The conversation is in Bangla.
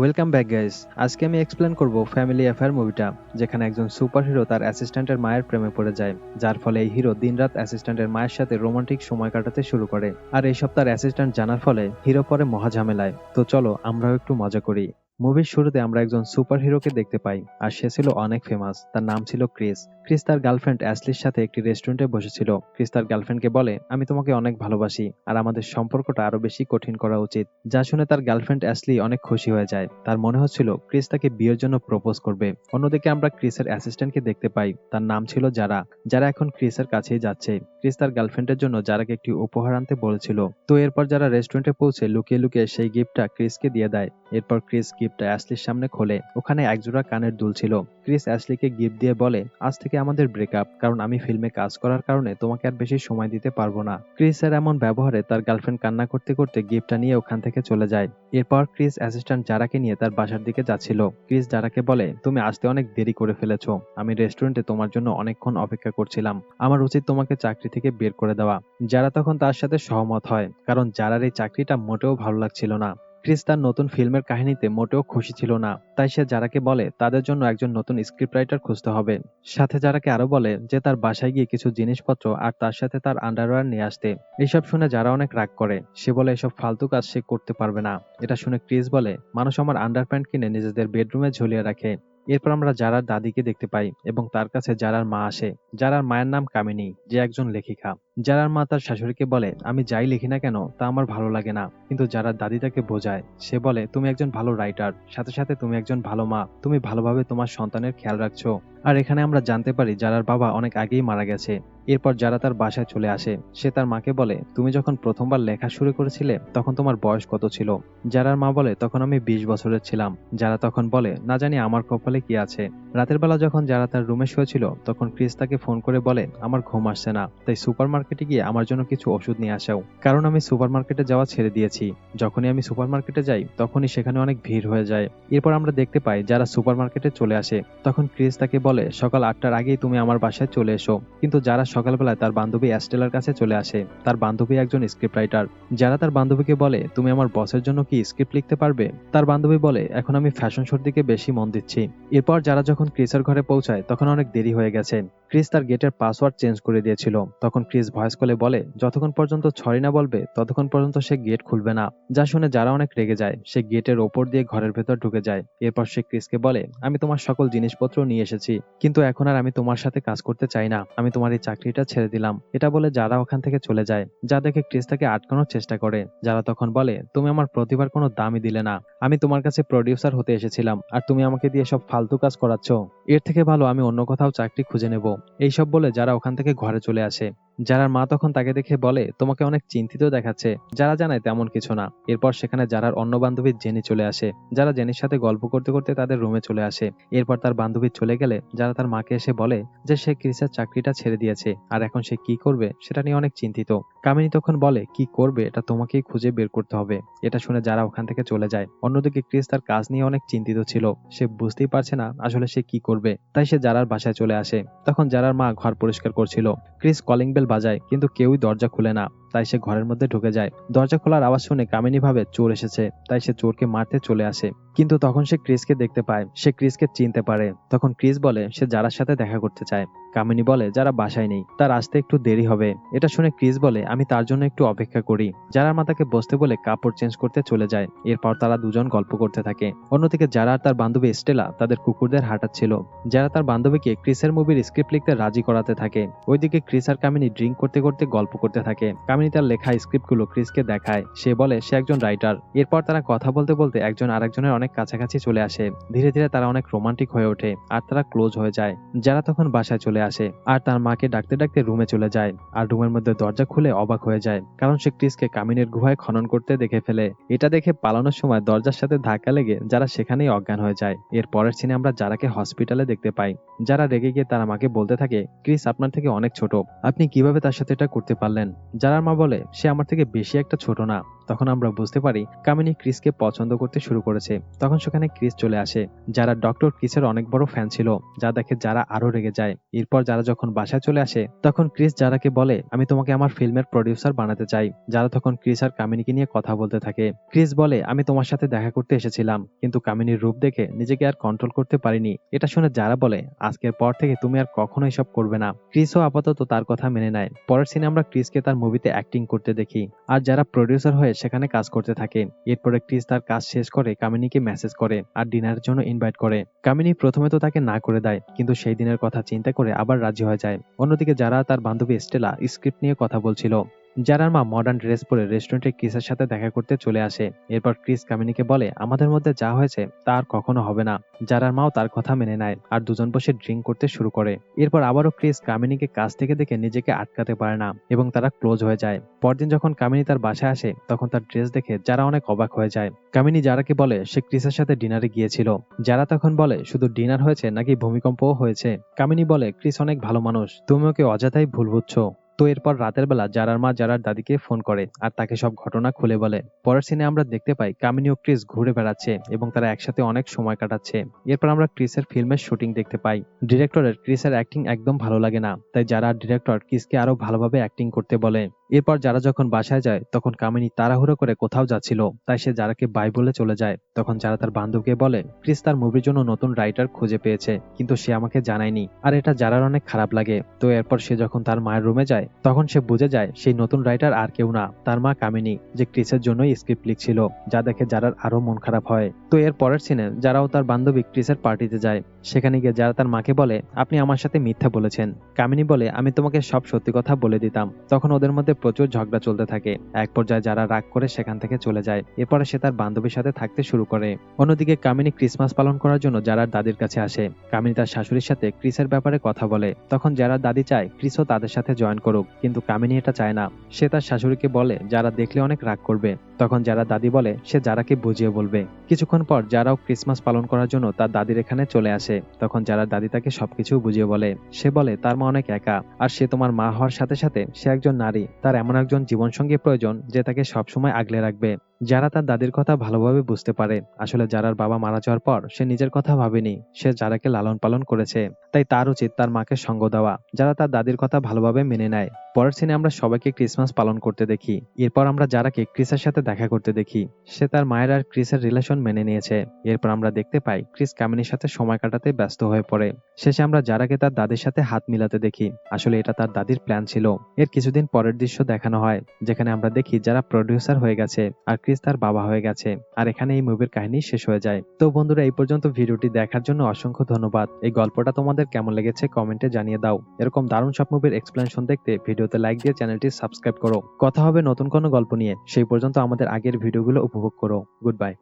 ওয়েলকাম ব্যাক গাইস আজকে আমি এক্সপ্লেন করব ফ্যামিলি অ্যাফেয়ার মুভিটা যেখানে একজন সুপার হিরো তার অ্যাসিস্ট্যান্টের মায়ের প্রেমে পড়ে যায়, যার ফলে এই হিরো দিনরাত অ্যাসিস্ট্যান্টের মায়ের সাথে রোমান্টিক সময় কাটাতে শুরু করে। আর এইসব তার অ্যাসিস্ট্যান্ট জানার ফলে হিরো পরে মহাঝামেলায় তো চলো আমরাও একটু মজা করি। মুভির শুরুতে আমরা একজন সুপার হিরোকে দেখতে পাই, আর সে ছিল অনেক ফেমাস তার নাম ছিল ক্রিস। ক্রিস তার গার্লফ্রেন্ড অ্যাসলির সাথে একটি রেস্টুরেন্টে বসেছিল। ক্রিস তার গার্লফ্রেন্ডকে বলে, আমি তোমাকে অনেক ভালোবাসি, আর আমাদের সম্পর্কটা আরও বেশি কঠিন করা উচিত। যা শুনে তার গার্লফ্রেন্ড অ্যাসলি অনেক খুশি হয়ে যায়। তার মনে হচ্ছিল, ক্রিস তাকে বিয়ের জন্য প্রপোজ করবে। অন্যদিকে আমরা ক্রিসের অ্যাসিস্ট্যান্টকে দেখতে পাই। তার নাম ছিল যারা যারা এখন ক্রিসের কাছেই যাচ্ছে। ক্রিস তার গার্লফ্রেন্ডের জন্য যারাকে একটি উপহার আনতে বলেছিল। তো এরপর যারা রেস্টুরেন্টে পৌঁছে লুকিয়ে লুকিয়ে সেই গিফটটা ক্রিসকে দিয়ে দেয়। এরপর ক্রিস গিফটটা অ্যাসলির সামনে খোলে। ওখানে একজোড়া কানের দুল ছিল। ক্রিস অ্যাসলিকে গিফট দিয়ে বলে, আজ থেকে আমাদের ব্রেকআপ, কারণ আমি ফিল্মে কাজ করার কারণে তোমাকে আর বেশি সময় দিতে পারব না। ক্রিসের এমন ব্যবহারে তার গার্লফ্রেন্ড কান্না করতে করতে গিফটটা নিয়ে ওখান থেকে চলে যায়। এরপর ক্রিস অ্যাসিস্ট্যান্ট জারাকে নিয়ে তার বাসার দিকে যাচ্ছিল। ক্রিস জারাকে বলে, তুমি আসতে অনেক দেরি করে ফেলেছো। আমি রেস্টুরেন্টে তোমার জন্য অনেকক্ষণ অপেক্ষা করছিলাম। আমার উচিত তোমাকে চাকরি থেকে বের করে দেওয়া। যারা তখন তার সাথে সহমত হয়, কারণ যারার এই চাকরিটা মোটেও ভালো লাগছিল না। ক্রিস তার নতুন ফিল্মের কাহিনীতে মোটেও খুশি ছিল না। তাই সে যারাকে বলে, তাদের জন্য একজন নতুন স্ক্রিপ্ট রাইটার খুঁজতে হবে। সাথে যারাকে আরও বলে, যে তার বাসায় গিয়ে কিছু জিনিসপত্র আর তার সাথে তার আন্ডারওয়্যার নিয়ে আসতে। এইসব শুনে যারা অনেক রাগ করে, সে বলে, এসব ফালতু কাজ সে করতে পারবে না। এটা শুনে ক্রিস বলে, মানুষ আমার আন্ডার প্যান্ট কিনে নিজেদের বেডরুমে ঝুলিয়ে রাখে। এরপর আমরা জারার দাদিকে দেখতে পাই এবং তার কাছে জারার মা আসে জারার মায়ের নাম কামিনী, যে একজন লেখিকা। জারার মা তার শাশুড়িকে বলে, আমি যাই লিখি না কেন, তা আমার ভালো লাগে না। কিন্তু জারার দাদি তাকে বোঝায়, সে বলে, তুমি একজন ভালো রাইটার সাথে সাথে তুমি একজন ভালো মা, তুমি ভালোভাবে তোমার সন্তানের খেয়াল রাখছো। আর এখানে আমরা জানতে পারি যারার বাবা অনেক আগেই মারা গেছে। এরপর যারা তার বাসায় চলে আসে, সে তার মাকে বলে, তুমি যখন প্রথমবার লেখা শুরু করেছিলে, তখন তোমার বয়স কত ছিল? যারার মা বলে, তখন আমি বিশ বছরের ছিলাম। যারা তখন বলে, না জানি আমার কপালে কি আছে। রাতের বেলা যখন যারা তার রুমে শুয়েছিল, তখন ক্রিস তাকে ফোন করে বলে, আমার ঘুম আসছে না। তাই সুপার মার্কেটে গিয়ে আমার জন্য কিছু ওষুধ নিয়ে আসাও কারণ আমি সুপার মার্কেটে যাওয়া ছেড়ে দিয়েছি। যখনই আমি সুপার মার্কেটে যাই, তখনই সেখানে অনেক ভিড় হয়ে যায়। এরপর আমরা দেখতে পাই, যারা সুপার মার্কেটে চলে আসে, তখন ক্রিস তাকে সকাল আটটার আগেই তুমি আমার বাসায় চলে এসো। কিন্তু যারা সকালবেলায় তার বান্ধবী অ্যাস্টেলার কাছে চলে আসে, তার বান্ধবী একজন স্ক্রিপ্ট রাইটার যারা তার বান্ধবীকে বলে, তুমি আমার বসের জন্য কি স্ক্রিপ্ট লিখতে পারবে? তার বান্ধবী বলে, এখন আমি ফ্যাশন শোর দিকে বেশি মন দিচ্ছি। এরপর যারা যখন ক্রিসের ঘরে পৌঁছায়, তখন অনেক দেরি হয়ে গেছে। ক্রিস তার গেটের পাসওয়ার্ড চেঞ্জ করে দিয়েছিল। তখন ক্রিস ভয়েস কলে বলে, যতক্ষণ পর্যন্ত ছড়ি না বলবে, ততক্ষণ পর্যন্ত সে গেট খুলবে না। যা শুনে যারা অনেক রেগে যায়, সে গেটের ওপর দিয়ে ঘরের ভেতর ঢুকে যায়। এরপর সে ক্রিসকে বলে, আমি তোমার সকল জিনিসপত্র নিয়ে এসেছি। কিন্তু এখন আর আমি তোমার সাথে কাজ করতে চাই না। আমি তোমার এই চাকরিটা ছেড়ে দিলাম। এটা বলে যারা ওখান থেকে চলে যায়, যা দেখে ক্রিস তাকে আটকানোর চেষ্টা করে। যারা তখন বলে, তুমি আমার প্রতিভার কোনো দামই দিলে না। আমি তোমার কাছে প্রডিউসার হতে এসেছিলাম আর তুমি আমাকে দিয়ে সব ফালতু কাজ করাচ্ছ। এর থেকে ভালো আমি অন্য কোথাও চাকরি খুঁজে নেব। এইসব বলে যারা ওখান থেকে ঘরে চলে আসে। যারার মা তখন তাকে দেখে বলে, তোমাকে অনেক চিন্তিত দেখাচ্ছে। যারা জানায় তেমন কিছু না। এরপর সেখানে যারার অন্য বান্ধবী জেনি চলে আসে। যারা জেনির সাথে গল্প করতে করতে তাদের রুমে চলে আসে। এরপর তার বান্ধবী চলে গেলে যারা তার মাকে এসে বলে যে সে ক্রিসের চাকরিটা ছেড়ে দিয়েছে আর এখন সে কি করবে সেটা নিয়ে অনেক চিন্তিত। কামিনী তখন বলে, কি করবে? এটা তোমাকেই খুঁজে বের করতে হবে। এটা শুনে যারা ওখান থেকে চলে যায়, অন্যদিকে ক্রিস তার কাজ নিয়ে অনেক চিন্তিত ছিল। সে বুঝতেই পারছে না আসলে সে কি করবে। তাই সে যারার বাসায় চলে আসে। তখন যারার মা ঘর পরিষ্কার করছিল। ক্রিস কলিং বেল বাজায়, কিন্তু কেউই দরজা খুলে না। তাই সে ঘরের মধ্যে ঢুকে যায়। দরজা খোলার আওয়াজ শুনে কামিনী ভাবে চোর এসেছে, তাই সে চোরকে মারতে চলে আসে। কিন্তু তখন সে ক্রিসকে দেখতে পায়, সে ক্রিসকে চিনতে পারে। তখন ক্রিস বলে, সে যারার সাথে দেখা করতে চায়। কামিনী বলে, যারা বাসায় নেই, তার আসতে একটু দেরি হবে। এটা শুনে ক্রিস বলে, আমি তার জন্য একটু অপেক্ষা করি। যারার মাতাকে বসতে বলে কাপড় চেঞ্জ করতে চলে যায়। এরপর তারা দুজন গল্প করতে থাকে। অন্যদিকে যারা আর তার বান্ধবী স্টেলা, তাদের কুকুরদের হাঁটাচ্ছিল। যারা তার বান্ধবীকে ক্রিসের মুভির স্ক্রিপ্ট লিখতে রাজি করাতে থাকে। ওইদিকে ক্রিস আর কামিনী ড্রিঙ্ক করতে করতে গল্প করতে থাকে। কামিনী তার লেখা স্ক্রিপ্টগুলো ক্রিসকে দেখায়। সে বলে, সে একজন রাইটার। এরপর তারা কথা বলতে বলতে একজন আরেকজনের অনেক কাছাকাছি চলে আসে। ধীরে ধীরে তারা অনেক রোমান্টিক হয়ে ওঠে, আর তারা ক্লোজ হয়ে যায়। যারা তখন বাসায় চলে আসে আর তার মাকে ডাকতে ডাকতে রুমে চলে যায় আর রুমের মধ্যে দরজা খুলে অবাক হয়ে যায় কারণ সে ক্রিসকে কামিনের গুহায় খনন করতে দেখে ফেলে। এটা দেখে পালানোর সময় দরজার সাথে ধাক্কা লেগে যারা সেখানেই অজ্ঞান হয়ে যায়। এর পরের সিনে আমরা যারাকে হসপিটালে দেখতে পাই। যারা রেগে গিয়ে তারা মাকে বলতে থাকে, ক্রিস, আপনার থেকে অনেক ছোট। আপনি কীভাবে তার সাথে এটা করতে পারলেন? যারার মা বলে, সে আমার থেকে বেশি একটা ছোট না। তখন আমরা বুঝতে পারি কামিনী ক্রিসকে পছন্দ করতে শুরু করেছে। তখন সেখানে ক্রিস চলে আসে, যারা ডক্টর ক্রিসের অনেক বড় ফ্যান ছিল, যা দেখে যারা আরও রেগে যায়। এরপর যারা যখন বাসায় চলে আসে, তখন ক্রিস যারাকে বলে, আমি তোমাকে আমার ফিল্মের প্রডিউসার বানাতে চাই। যারা তখন ক্রিস আর কামিনীকে নিয়ে কথা বলতে থাকে। ক্রিস বলে, আমি তোমার সাথে দেখা করতে এসেছিলাম, কিন্তু কামিনীর রূপ দেখে নিজেকে আর কন্ট্রোল করতে পারিনি। এটা শুনে যারা বলে, আজকের পর থেকে তুমি আর কখনো এসব করবে না। ক্রিসও আপাতত তার কথা মেনে নেয়। পরের সিনে আমরা ক্রিসকে তার মুভিতে অ্যাক্টিং করতে দেখি। আর যারা প্রডিউসার হয়ে সেখানে কাজ করতে থাকে এরপরে ক্রিস তার কাজ শেষ করে কামিনীকে মেসেজ করে আর ডিনারের জন্য ইনভাইট করে। কামিনী প্রথমে তো তাকে না করে দেয়, কিন্তু সেই দিনের কথা চিন্তা করে আবার রাজি হয়ে যায়। অন্যদিকে যারা তার বান্ধবী স্টেলা স্ক্রিপ্ট নিয়ে কথা বলছিল যারার মা মডার্ন ড্রেস পরে রেস্টুরেন্টে ক্রিসের সাথে দেখা করতে চলে আসে। এরপর ক্রিস কামিনীকে বলে, আমাদের মধ্যে যা হয়েছে, তা আর কখনো হবে না। যারার মাও তার কথা মেনে নেয় আর দুজন বসে ড্রিঙ্ক করতে শুরু করে। এরপর আবারও ক্রিস কামিনীকে কাছ থেকে দেখে নিজেকে আটকাতে পারে না এবং তারা ক্লোজ হয়ে যায়। পরদিন যখন কামিনী তার বাসায় আসে, তখন তার ড্রেস দেখে যারা অনেক অবাক হয়ে যায়। কামিনী যারাকে বলে, সে ক্রিসের সাথে ডিনারে গিয়েছিল। যারা তখন বলে, শুধু ডিনার হয়েছে নাকি ভূমিকম্পও হয়েছে? কামিনী বলে, ক্রিস অনেক ভালো মানুষ। তুমি ওকে অযথাই ভুল বুঝছ। তো এরপর রাতের বেলা জারার মা জারার দাদিকে ফোন করে আর তাকে সব ঘটনা খুলে বলে। পরের সিনে আমরা দেখতে পাই কামিনী ও ক্রিস ঘুরে বেড়াচ্ছে এবং তারা একসাথে অনেক সময় কাটাচ্ছে। এরপর আমরা ক্রিসের ফিল্মের শুটিং দেখতে পাই। ডিরেক্টরের ক্রিসের অ্যাক্টিং একদম ভালো লাগে না, তাই যারা ডিরেক্টর ক্রিসকে আরও ভালোভাবে অ্যাক্টিং করতে বলে। এরপর যারা যখন বাসায় যায়, তখন কামিনী তাড়াহুড়ো করে কোথাও যাচ্ছিল, তাই সে যারাকে বাই বলে চলে যায়। তখন যারা তার বান্ধবকে বলে, ক্রিস তার মুভির জন্য নতুন রাইটার খুঁজে পেয়েছে, কিন্তু সে আমাকে জানায়নি, আর এটা যারার অনেক খারাপ লাগে। তো এরপর সে যখন তার মায়ের রুমে যায় তখন সে বুঝে যায়, সেই নতুন রাইটার আর কেউ না। তার মা কামিনী, যে ক্রিসের জন্যই স্ক্রিপ্ট লিখছিল, যা দেখে যারার আরও মন খারাপ হয়। তো এর পরের সিনে যারাও তার বান্ধবী ক্রিসের পার্টিতে যায়। সেখানে গিয়ে যারা তার মাকে বলে, আপনি আমার সাথে মিথ্যা বলেছেন। কামিনী বলে, আমি তোমাকে সব সত্যি কথা বলে দিতাম। তখন ওদের মধ্যে প্রচুর ঝগড়া চলতে থাকে। এক পর্যায়ে যারা রাগ করে সেখান থেকে চলে যায়। এরপরে সে তার বান্ধবীর সাথে থাকতে শুরু করে। অন্যদিকে কামিনী ক্রিসমাস পালন করার জন্য যারার দাদির কাছে আসে, কামিনী তার শাশুড়ির সাথে ক্রিসের ব্যাপারে কথা বলে। তখন যারা দাদি চায়, ক্রিসও তাদের সাথে জয়েন করুক। কিন্তু কামিনী এটা চায় না। সে তার শাশুড়িকে বলে যারা দেখলে অনেক রাগ করবে। তখন যারা দাদি বলে, সে যারাকে বুঝিয়ে বলবে। কিছুক্ষণ পর যারাও ক্রিসমাস পালন করার জন্য তার দাদির এখানে চলে আসে। তখন যারা দাদি তাকে সবকিছু বুঝিয়ে বলে, সে বলে, তার মা অনেক একা, আর সে তোমার মা হওয়ার সাথে সাথে সে একজন নারী। তার এমন একজন জীবনসঙ্গী প্রয়োজন যে তাকে সবসময় আগলে রাখবে। যারা তার দাদির কথা ভালোভাবে বুঝতে পারে, আসলে যারার বাবা মারা যাওয়ার পর সে নিজের কথা ভাবেনি, সে যারাকে লালন পালন করেছে। তাই তার উচিত তার মাকে সঙ্গ দেওয়া। যারা তার দাদির কথা ভালোভাবে মেনে নেয়। পরের সিনে আমরা সবাইকে ক্রিসমাস পালন করতে দেখি। এরপর আমরা যারাকে ক্রিসের সাথে দেখা করতে দেখি, সে তার মায়ের আর ক্রিসের রিলেশন মেনে নিয়েছে। এরপর আমরা দেখতে পাই ক্রিস কামিনীর সাথে সময় কাটাতে ব্যস্ত হয়ে পড়ে। শেষে আমরা যারাকে তার দাদির সাথে হাত মিলাতে দেখি, আসলে এটা তার দাদির প্ল্যান ছিল। এর কিছুদিন পরের দৃশ্য দেখানো হয়, যেখানে আমরা দেখি যারা প্রডিউসার হয়ে গেছে আর ক্রিস তার বাবা হয়ে গেছে, আর এখানে এই মুভির কাহিনী শেষ হয়ে যায়। তো বন্ধুরা, এই পর্যন্ত ভিডিওটি দেখার জন্য অসংখ্য ধন্যবাদ। এই গল্পটা তোমাদের কেমন লেগেছে কমেন্টে জানিয়ে দাও। এরকম দারুণ সব মুভির এক্সপ্লেনেশন দেখতে ভিডিওতে লাইক দিয়ে চ্যানেলটি সাবস্ক্রাইব করো। কথা হবে নতুন কোনো গল্প নিয়ে। সেই পর্যন্ত আমাদের আগের ভিডিওগুলো উপভোগ করো। Good bye